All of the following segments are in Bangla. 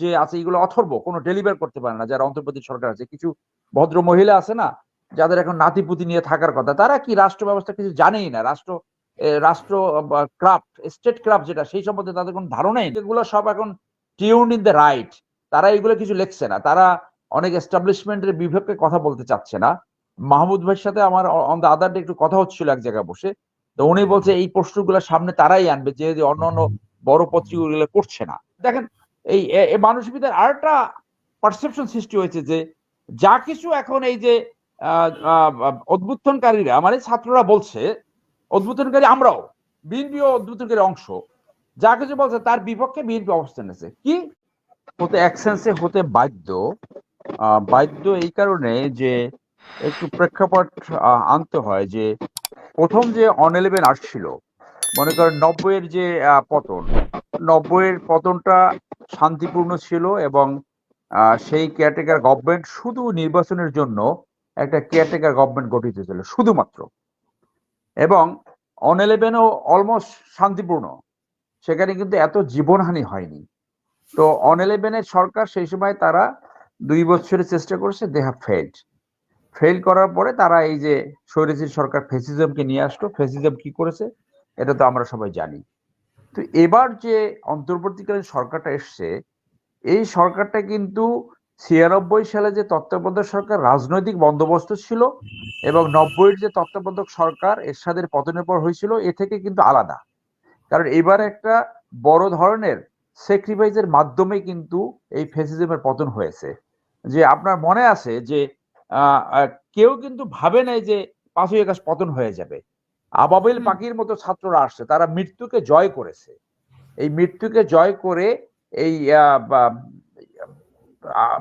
যে আছে, এগুলো অথর্ব, কোনো ডেলিভার করতে পারে না, যারা অন্তর্বর্তী সরকার আছে। কিছু ভদ্র মহিলা আছে না, যাদের এখন নাতিপুতি নিয়ে থাকার কথা, তারা কি রাষ্ট্র ব্যবস্থা কিছু জানেই না? রাষ্ট্র রাষ্ট্র ক্রাফট স্টেট ক্রাফট যেটা, সেই সম্বন্ধে তাদের কোনো ধারণাই এগুলো সব এখন টিউন ইন দ্য রাইট তারা এগুলো কিছু লিখছে না। তারা অনেক এস্টাবলিশমেন্টের বিপক্ষে কথা বলতে চাচ্ছে না। মাহমুদ ভাইয়ের সাথে আমার অন দ্য আদার একটু কথা হচ্ছিল এক জায়গায় বসে। তো উনি বলছে, এই প্রশ্নগুলো সামনে তারাই আনবে, যে অন্য অন্য বড় পত্রিকাগুলো করছে না। দেখেন এই মানুষের ভিতরে আরেকটা পারসেপশন সৃষ্টি হয়েছে যে যা কিছু এখন এই যে উদ্বুদ্ধনকারীরা মানে ছাত্ররা বলছে উদ্বুদ্ধনকারী আমরাও বিএনপিও উদ্বুদ্ধনকারী অংশ, যা কিছু বলছে তার বিপক্ষে বিএনপি অবস্থান নেছে কি? হতে এক হতে বাধ্য বাধ্য এই কারণে যে একটু প্রেক্ষাপট আনতে হয় যে প্রথম যে অন ইলেভেন আসছিল, মনে করেন নব্বইয়ের যে পতন, নব্বইয়ের পতনটা শান্তিপূর্ণ ছিল এবং সেই কেয়ারটেকার গভর্নমেন্ট শুধু নির্বাচনের জন্য একটা কেয়ারটেকার গভর্নমেন্ট গঠিত ছিল, শুধুমাত্র। এবং অন ইলেভেনও অলমোস্ট শান্তিপূর্ণ। সেখানে কিন্তু এত জীবনহানি হয়নি। তো অন ইলেভেনের সরকার সেই সময় তারা দুই বছরের চেষ্টা করেছে দে হ্যাভ ফেল্ড ফেল করার পরে তারা এই যে স্বৈরাচারী সরকার ফেসিজমকে নিয়ে আসলো। ফেসিজম কি করেছে? এটা তো আমরা সবাই জানি। তো এবার যে অন্তর্বর্তীকালীন সরকারটা এসছে, এই সরকারটা কিন্তু ছিয়ানব্বই সালে যে তত্ত্বাবধায়ক সরকার, রাজনৈতিক বন্দোবস্ত ছিল এবং নব্বইয়ের যে তত্ত্বাবধায়ক সরকার, এরশাদের পতনের পর হয়েছিল, এ থেকে কিন্তু আলাদা। কারণ এবার একটা বড় ধরনের স্যাক্রিফাইসের মাধ্যমে কিন্তু এই ফেসিজমের পতন হয়েছে। যে আপনার মনে আছে যে কেউ কিন্তু ভাবে নাই যে পাঁচই আগস্ট পতন হয়ে যাবে। আবাবিল। পাখির মতো ছাত্ররা আসছে তারা মৃত্যুকে জয় করেছে এই মৃত্যুকে জয় করে এই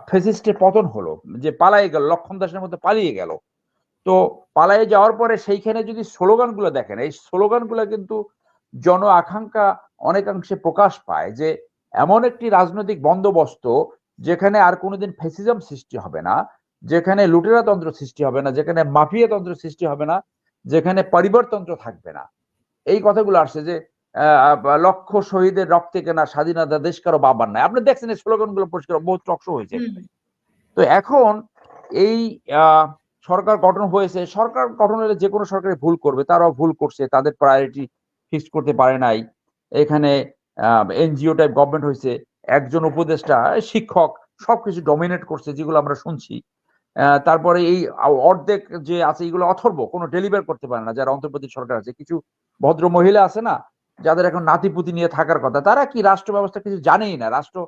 ফেসিস্টের পতন হলো যে পালিয়ে গেল লক্ষণ দাসের মতো পালিয়ে গেল তো পালিয়ে যাওয়ার পরে সেইখানে যদি স্লোগানগুলো দেখেন এই স্লোগানগুলো কিন্তু জন আকাঙ্ক্ষা অনেকাংশে প্রকাশ পায় যে এমন একটি রাজনৈতিক বন্দোবস্ত যেখানে আর কোনোদিন ফেসিজম সৃষ্টি হবে না যেখানে লুটেরাতন্ত্র সৃষ্টি হবে না যেখানে মাফিয়াতন্ত্র সৃষ্টি হবে না যেখানে পরিবারতন্ত্র থাকবে না। এই কথাগুলো আসছে যে লক্ষ শহীদের রক্তে কেনা স্বাধীনতা দেশ কারও বাবার নাই আপনি দেখছেন এই স্লোগানগুলো পরিষ্কার বহু টকশো হয়েছে। তো এখন এই সরকার গঠন হয়েছে সরকার গঠন হলে যে কোনো সরকারে ভুল করবে তারাও ভুল করছে তাদের প্রায়োরিটি ফিক্স করতে পারে নাই। এখানে এনজিও টাইপ গভর্নমেন্ট হয়েছে একজন উপদেষ্টা শিক্ষক সবকিছু ডমিনেট করছে যেগুলো আমরা শুনছি। তারপরে এই অর্ধেক যে আছে, এগুলো অথর্ব, কোনো ডেলিভার করতে পারে না, যারা অন্তর্বর্তী সরকার আছে। কিছু ভদ্র মহিলা আছে না, যাদের এখন নাতিপুতি নিয়ে থাকার কথা, তারা কি রাষ্ট্র ব্যবস্থা কিছু জানেই না? রাষ্ট্র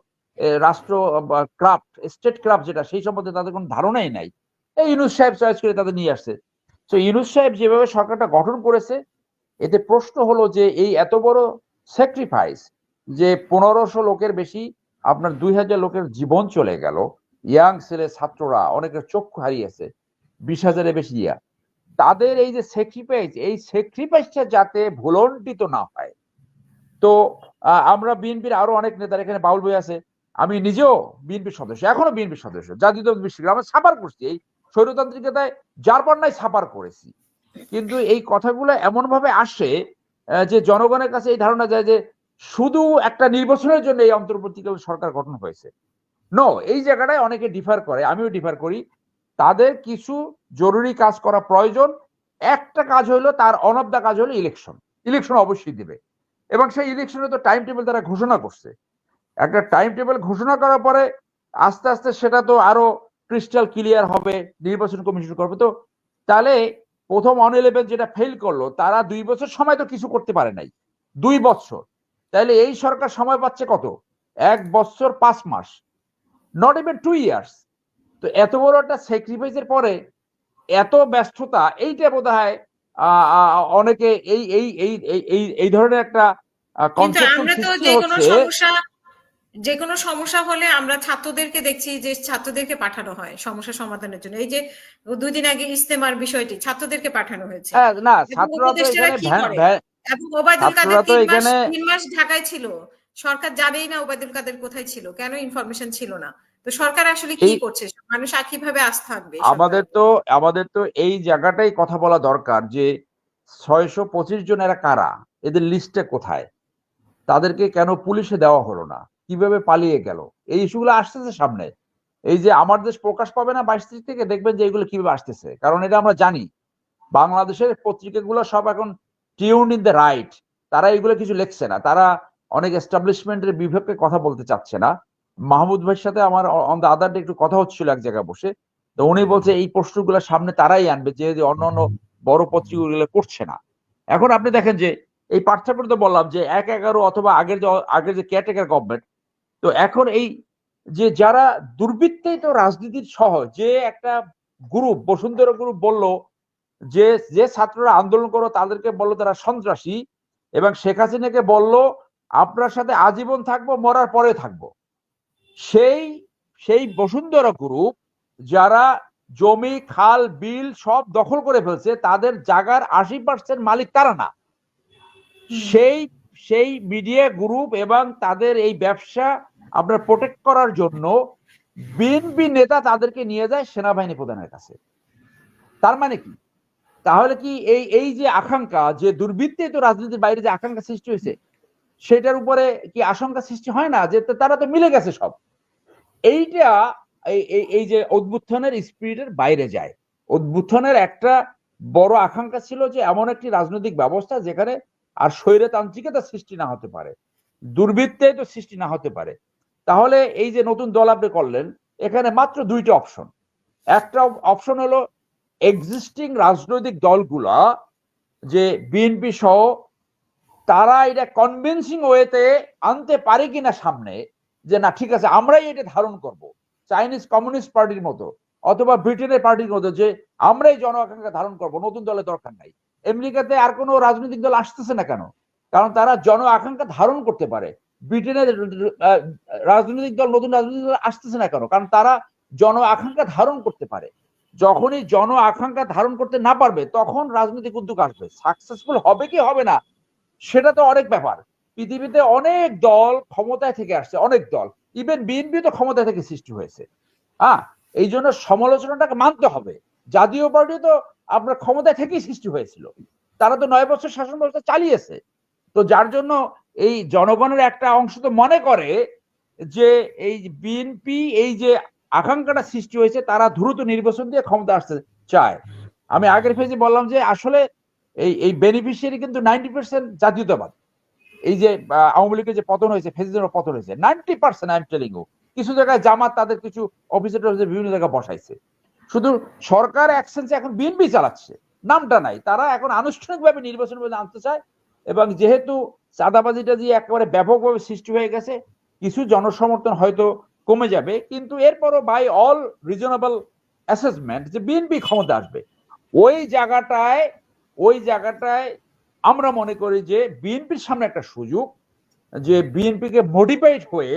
রাষ্ট্র ক্রাফট স্টেট ক্রাফট যেটা, সেই সম্বন্ধে তাদের কোনো ধারণাই নাই। এই ইউনুস সাহেব চয়েস করে তাদের নিয়ে আসছে। তো ইউনুস সাহেব যেভাবে সরকারটা গঠন করেছে, এতে প্রশ্ন হলো যে এই এত বড় স্যাক্রিফাইস যে পনেরোশো লোকের বেশি, আপনার দুই হাজার লোকের জীবন চলে গেল ইয়াং ছেলে ছাত্ররা অনেকের চক্ষু হারিয়েছে, বিশ হাজারের বেশি ইয়া তাদের এই যে স্যাক্রিফাইস এই স্যাক্রিফাইসটা যাতে ভুলন্টিত না হয়। তো আমরা বিএনপির আরও অনেক নেতার এখানে বাউল বই আছে। আমি নিজেও বিএনপির সদস্য, এখনও বিএনপির সদস্য। জাতীয় বিশ্ববিদ্যালয় আমরা ছাপার করছি। এই স্বৈরতান্ত্রিকতায় যার নাই ছাপার করেছি। কিন্তু এই কথাগুলো এমন ভাবে আসে যে জনগণের কাছে এই ধারণা যায় যে শুধু একটা নির্বাচনের জন্য এই অন্তর্বর্তীকালীন সরকার গঠন হয়েছে। নো এই জায়গাটায় অনেকে ডিফার করে, আমিও ডিফার করি। তাদের কিছু জরুরি কাজ করা প্রয়োজন। একটা কাজ হলো তার অনবদা কাজ হলো ইলেকশন ইলেকশন অবশ্যই দিবে। এবং সেই ইলেকশনে তো টাইম টেবিল তারা ঘোষণা করছে। একটা টাইম টেবিল ঘোষণা করার পরে আস্তে আস্তে সেটা তো আরও ক্রিস্টাল ক্লিয়ার হবে, নির্বাচন কমিশন করবে। তো তাহলে প্রথম অন ইলেভেন যেটা ফেল করল, তারা দুই বছর সময় তো কিছু করতে পারে নাই। দুই বছর। তাহলে এই সরকার সময় পাচ্ছে কত? এক বছর পাঁচ মাস। নট ইভেন টু ইয়ার্স তো এত বড় একটা স্যাক্রিফাইসের পরে এত ব্যস্ততা এইটা বোধ হয় অনেকে এই এই এই এই- এই ধরনের একটা যে কোনো সমস্যা হলে আমরা ছাত্রদেরকে দেখছি যে ছাত্রদেরকে পাঠানো হয় সমস্যা সমাধানের জন্য। এই যে দুই দিন আগে ইস্তেমার বিষয়টি ছাত্রদেরকে পাঠানো হয়েছে। হ্যাঁ, না ওবায়দুল কাদের তিন মাস এখানে- তিন মাস ঢাকায় ছিল। সরকার জানেই না ওবায়দুল কাদের কোথায় ছিল। কেন ইনফরমেশন ছিল না? তো সরকার আসলে কি করছে? মানুষ কীভাবে আস্থা এই আমাদের? তো আমাদের তো এই জায়গাটাই কথা বলা দরকার যে ছয়শো পঁচিশ জন এরা কারা? এদের লিস্টে কোথায়? তাদেরকে কেন পুলিশে দেওয়া হলো না? কীভাবে পালিয়ে গেল? এই ইস্যুগুলো আসতেছে সামনে। এই যে আমার দেশ প্রকাশ পাবে না বাইশ তারিখ থেকে দেখবেন যে এগুলো কীভাবে আসতেছে। কারণ এটা আমরা জানি বাংলাদেশের পত্রিকাগুলো সব এখন টিউন ইন দ্য রাইট তারা এগুলো কিছু লিখছে না। তারা অনেক এস্টাবলিশমেন্টের বিভাগকে কথা বলতে চাচ্ছে না। মাহমুদ ভাইয়ের সাথে আমার অন দ্য আদার ডে একটু কথা হচ্ছিল এক জায়গায় বসে। তো উনি বলছে এই প্রশ্নগুলো সামনে তারাই আনবে যে অন্য অন্য বড় পত্রিকাগুলো করছে না। এখন আপনি দেখেন যে এই পার্থক্য তো বললাম যে এক এগারো অথবা আগের যে আগের যে কেয়ারটেকার গভর্নমেন্ট তো এখন এই যে যারা দুর্বৃত্তেই তো রাজনীতির সহ যে একটা গ্রুপ বসুন্ধরা গ্রুপ বলল যে যে ছাত্ররা আন্দোলন করো তাদেরকে বলল তারা সন্ত্রাসী এবং শেখ হাসিনাকে বলল আপনার সাথে আজীবন থাকব মরার পরে থাকব। সেই সেই বসুন্ধরা গ্রুপ যারা জমি খাল বিল সব দখল করে ফেলছে তাদের জাগার আশি পার্সেন্ট মালিক তারা না। সেই সেই মিডিয়া গ্রুপ এবং তাদের এই ব্যবসা আপনার প্রোটেক্ট করার জন্য বিএনপি নেতা তাদেরকে নিয়ে যায় সেনাবাহিনী প্রধানের কাছে। তার মানে কি? তাহলে কি এই এই যে আকাঙ্ক্ষা যে দুর্বৃত্তে তো রাজনীতির বাইরে যে আকাঙ্ক্ষা সৃষ্টি হয়েছে সেটার উপরে কি আশঙ্কা সৃষ্টি হয় না যে তারা তো মিলে গেছে সব? এইটা এই যে উদ্বুত্থানের স্পিরিটের বাইরে যায়। উদ্বুত্থানের একটা বড় আকাঙ্ক্ষা ছিল যে এমন একটি রাজনৈতিক ব্যবস্থা যেখানে আর স্বৈরতান্ত্রিকতা সৃষ্টি না হতে পারে দুর্বৃত্তে তো সৃষ্টি না হতে পারে। তাহলে এই যে নতুন দল আপনি করলেন, এখানে মাত্র দুইটা অপশন। একটা অপশন হলো এক্সিস্টিং রাজনৈতিক দলগুলা যে বিএনপি সহ তারা এটা কনভিনসিং ওয়েতে আনতে পারে কিনা সামনে, যে না, ঠিক আছে, আমরাই এটা ধারণ করব। চাইনিজ কমিউনিস্ট পার্টির মতো, অথবা ব্রিটেনের পার্টির মতো, যে আমরাই জন আকাঙ্ক্ষা ধারণ করব, নতুন দলের দরকার নাই। আমেরিকাতে আর কোনো রাজনৈতিক দল আসতেছে না কেন? কারণ তারা জন আকাঙ্ক্ষা ধারণ করতে পারে। ব্রিটেনের রাজনৈতিক দল, নতুন রাজনৈতিক দল আসতেছে না কেন? কারণ তারা জন আকাঙ্ক্ষা ধারণ করতে পারে। যখনই জন আকাঙ্ক্ষা ধারণ করতে না পারবে, তখন রাজনৈতিক উদ্যোগ আসবে। সাকসেসফুল হবে কি হবে না সেটা তো অনেক ব্যাপার। পৃথিবীতে অনেক দল ক্ষমতায় থেকে আসছে, অনেক দল। ইভেন বিএনপি তো ক্ষমতা থেকে সৃষ্টি হয়েছে। হ্যাঁ এই জন্য সমালোচনাটাকে মানতে হবে। জাতীয় পার্টি তো আপনার ক্ষমতায় থেকেই সৃষ্টি হয়েছিল। তারা তো নয় বছর শাসন ব্যবস্থা চালিয়েছে। তো যার জন্য এই জনগণের একটা অংশ তো মনে করে যে এই বিএনপি এই যে আকাঙ্ক্ষাটা সৃষ্টি হয়েছে, তারা দ্রুত নির্বাচন দিয়ে ক্ষমতা আসতে চায়। আমি আগের ফেজে বললাম যে আসলে এই এই বেনিফিশিয়ারি কিন্তু নাইনটি পার্সেন্ট জাতীয়তাবাদ। এই যে আওয়ামী লীগের যে পতন হয়েছে ফেজিদের পতন হয়েছে ninety percent I am telling কিছু জায়গায় জামাত তাদের কিছু অফিসার টফিসার বিভিন্ন জায়গায় বসাইছে। শুধু সরকার অ্যাকশনসে এখন বিএনপি চালাচ্ছে, নামটা নাই। তারা এখন আনুষ্ঠানিকভাবে নির্বাচন বলে আনতে চায় এবং যেহেতু চাঁদাবাজিটা দিয়ে একেবারে ব্যাপকভাবে সৃষ্টি হয়ে গেছে, কিছু জনসমর্থন হয়তো কমে যাবে। কিন্তু এরপরও বাই অল রিজনেবল অ্যাসেসমেন্ট যে বিএনপি ক্ষমতা আসবে, ওই জায়গাটায় ওই জায়গাটায় আমরা মনে করি যে বিএনপির সামনে একটা সুযোগ যে বিএনপি কে মোটিভেট হয়ে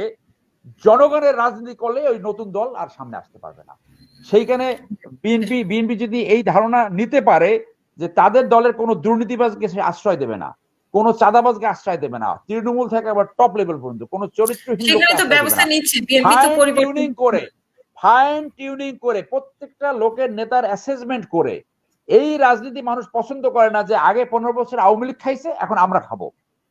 জনগণের রাজনীতি করলে ওই নতুন দল আর সামনে আসতে পারবে না। সেইখানে বিএনপি বিএনপি যদি এই ধারণা নিতে পারে যে তাদের দলের কোনো দুর্নীতিবাজকে সে আশ্রয় দেবে না কোনো চাঁদাবাজকে আশ্রয় দেবে না তৃণমূল থেকে আবার টপ লেভেল পর্যন্ত কোনো চরিত্রহীন করে ফাইন টিউনিং করে প্রত্যেকটা লোকের নেতার অ্যাসেসমেন্ট করে এই রাজনীতি মানুষ পছন্দ করে না যে আগে পনেরো বছর আওয়ামী লীগ খাইছে, এখন আমরা খাব।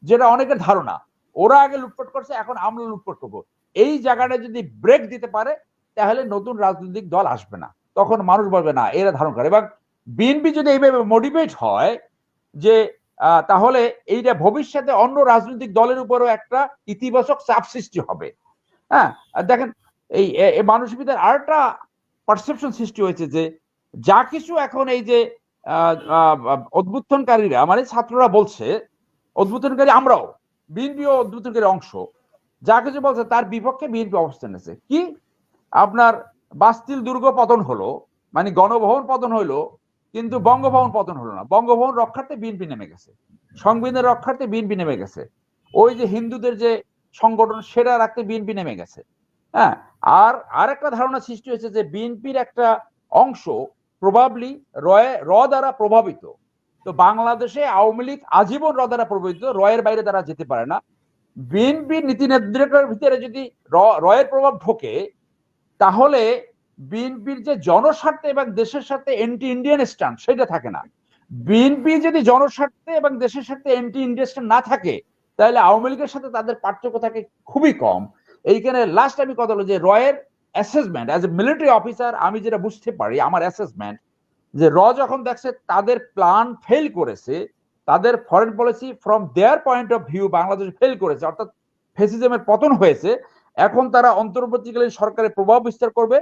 যেটা অনেকের ধারণা। ওরা আগে লুটপাট করছে, এখন আমরা লুটপাট করব। এই জায়গাটা যদি ব্রেক দিতে পারে, তাহলে নতুন রাজনৈতিক দল আসবে না। তখন মানুষ বলবে, না, এরা ধারণ করে। এবং বিএনপি যদি এইভাবে মোটিভেট হয় যে তাহলে এইটা ভবিষ্যতে অন্য রাজনৈতিক দলের উপরও একটা ইতিবাচক চাপ সৃষ্টি হবে। হ্যাঁ দেখেন, এই মানুষের ভিতরে আরেকটা পারসেপশন সৃষ্টি হয়েছে যে যা কিছু এখন এই যে উদ্বুত্থনকারীরা মানে ছাত্ররা বলছে উদ্বুত্থনকারী আমরাও, বিএনপিও উদ্বুত্থনকারী অংশ, যা কিছু বলছে তার বিপক্ষে বিএনপি অবস্থান নেছে কি? আপনার বাস্তিল দুর্গ পতন হলো মানে গণভবন পতন হলো, কিন্তু বঙ্গভবন পতন হলো না। বঙ্গভবন রক্ষার্থে বিএনপি নেমে গেছে। সংবিধান রক্ষার্থে বিএনপি নেমে গেছে। ওই যে হিন্দুদের যে সংগঠন, সেটা রাখতে বিএনপি নেমে গেছে। হ্যাঁ? আর আরেকটা ধারণা সৃষ্টি হয়েছে যে বিএনপির একটা অংশ প্রবাবলি রয়, র দ্বারা প্রভাবিত। তো বাংলাদেশে আওয়ামী লীগ আজীবন র দ্বারা প্রভাবিত, রয়ের বাইরে তারা যেতে পারে না। বিএনপি নীতি নির্ধারকের ভিতরে যদি রয়ের প্রভাব ঢোকে, তাহলে বিএনপির যে জনস্বার্থে এবং দেশের সাথে এন্টি ইন্ডিয়ান স্ট্যান্ড সেটা থাকে না। বিএনপি যদি জনস্বার্থে এবং দেশের সাথে এন্টি ইন্ডিয়ান স্ট্যান্ড না থাকে, তাহলে আওয়ামী লীগের সাথে তাদের পার্থক্য থাকে খুবই কম। এইখানে লাস্ট আমি কথা হলো যে রয়ের assessment as a military officer আমি যেটা বুঝতে পারি, আমার অ্যাসেসমেন্ট যে র যখন দেখছে, তাদের প্ল্যান ফেল করেছে, তাদের foreign policy from their point of view Bangladesh fail করেছে, অর্থাৎ ফেসিজমের পতন হয়েছে, এখন তারা অন্তর্বর্তীকালীন সরকারের প্রভাব বিস্তার করবে,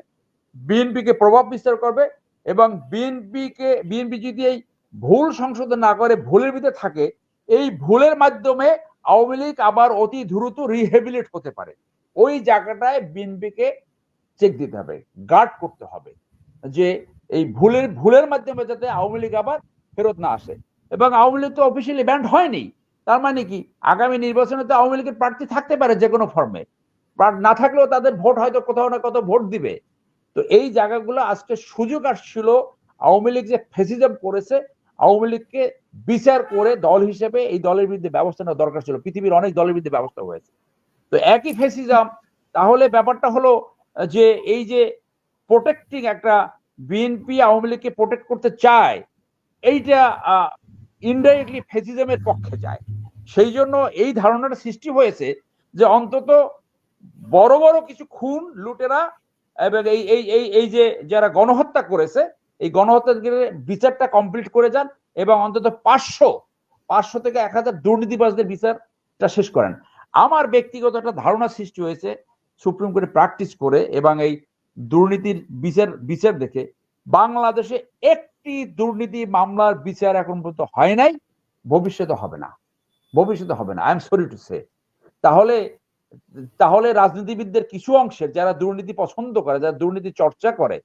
বিএনপিকে প্রভাব বিস্তার করবে, এবং বিএনপিকে, বিএনপি যদি এই ভুল সংশোধন না করে, ভুলের ভিতরে থাকে, এই ভুলের মাধ্যমে আওয়ামী লীগ আবার অতি দ্রুত রিহেবিলিট হতে পারে। ওই জায়গাটায় বিএনপিকে চেক দিতে হবে গার্ড করতে হবে যে এই ভুলের ভুলের মাধ্যমে যাতে আওয়ামী লীগ আবার ফেরত না আসে। এবং আওয়ামী লীগ তো অফিসিয়ালি ব্যান্ড হয়নি। তার মানে কি? আগামী নির্বাচনে তো আওয়ামী লীগের প্রার্থী থাকতে পারে যে কোনো ফর্মে না থাকলেও তাদের ভোট হয়তো কোথাও না কোথাও ভোট দিবে। তো এই জায়গাগুলো আজকে সুযোগ আসছিল আওয়ামী লীগ যে ফেসিজম করেছে, আওয়ামী লীগকে বিচার করে দল হিসেবে এই দলের বিরুদ্ধে ব্যবস্থা নেওয়া দরকার ছিল। পৃথিবীর অনেক দলের বিরুদ্ধে ব্যবস্থা হয়েছে। তো একই ফেসিজম তাহলে ব্যাপারটা হলো যে এই যে প্রোটেক্টিং একটা বিএনপি আওয়ামী লীগকে প্রোটেক্ট করতে চায়, এইটা ইনডাইরেক্টলি ফেসিজমের পক্ষে যায়। সেই জন্য এই ধারণাটা সৃষ্টি হয়েছে যে অন্তত বড় বড় কিছু খুন লুটেরা এবং এই এই এই এই যে যারা গণহত্যা করেছে, এই গণহত্যার বিচারটা কমপ্লিট করে যান এবং অন্তত পাঁচশো পাঁচশো থেকে এক হাজার দুর্নীতিবাজদের বিচারটা শেষ করেন। আমার ব্যক্তিগত একটা ধারণা সৃষ্টি হয়েছে সুপ্রিম কোর্টে প্র্যাকটিস করে এবং এই দুর্নীতির বিচার বিচার দেখে বাংলাদেশে একটি দুর্নীতি মামলার বিচার এখন পর্যন্ত হয় নাই ভবিষ্যতে হবে না। ভবিষ্যতে হবে না I am sorry to say তাহলে তাহলে রাজনীতিবিদদের কিছু অংশের যারা দুর্নীতি পছন্দ করে যারা দুর্নীতি চর্চা করে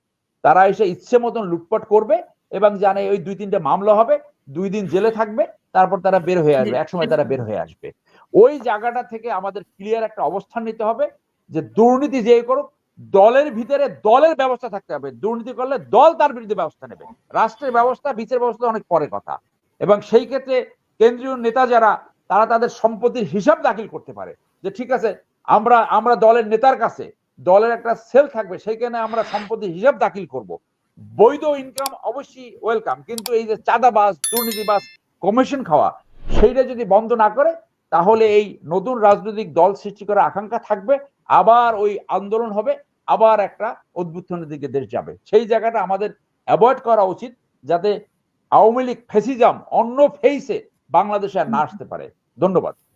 তারা এসে ইচ্ছে মতন লুটপাট করবে এবং জানে ওই দুই তিনটা মামলা হবে দুই দিন জেলে থাকবে তারপর তারা বের হয়ে আসবে একসময় তারা বের হয়ে আসবে। ওই জায়গাটা থেকে আমাদের ক্লিয়ার একটা অবস্থান নিতে হবে। যে দুর্নীতি যে করুক, দলের ভিতরে দলের ব্যবস্থা থাকতে হবে। দুর্নীতি করলে দল তার বিরুদ্ধে ব্যবস্থা নেবে। রাষ্ট্রের ব্যবস্থা, বিচার ব্যবস্থা অনেক পরে কথা। এবং সেই ক্ষেত্রে কেন্দ্রীয় নেতা যারা, তারা তাদের সম্পত্তির হিসাব দাখিল করতে পারে। যে ঠিক আছে, আমরা আমরা দলের নেতার কাছে, দলের একটা সেল থাকবে, সেইখানে আমরা সম্পত্তির হিসাব দাখিল করব। বৈধ ইনকাম অবশ্যই ওয়েলকাম কিন্তু এই যে চাঁদাবাজ, দুর্নীতিবাজ কমিশন খাওয়া, সেইটা যদি বন্ধ না করে, তাহলে এই নতুন রাজনৈতিক দল সৃষ্টি করার আকাঙ্ক্ষা থাকবে। আবার ওই আন্দোলন হবে, আবার একটা উদ্বুত্থনের দিকে দেশ যাবে। সেই জায়গাটা আমাদের অ্যাভয়েড করা উচিত যাতে আওয়ামী লীগ ফেসিজাম অন্য ফেইসে বাংলাদেশে আর না আসতে পারে। ধন্যবাদ।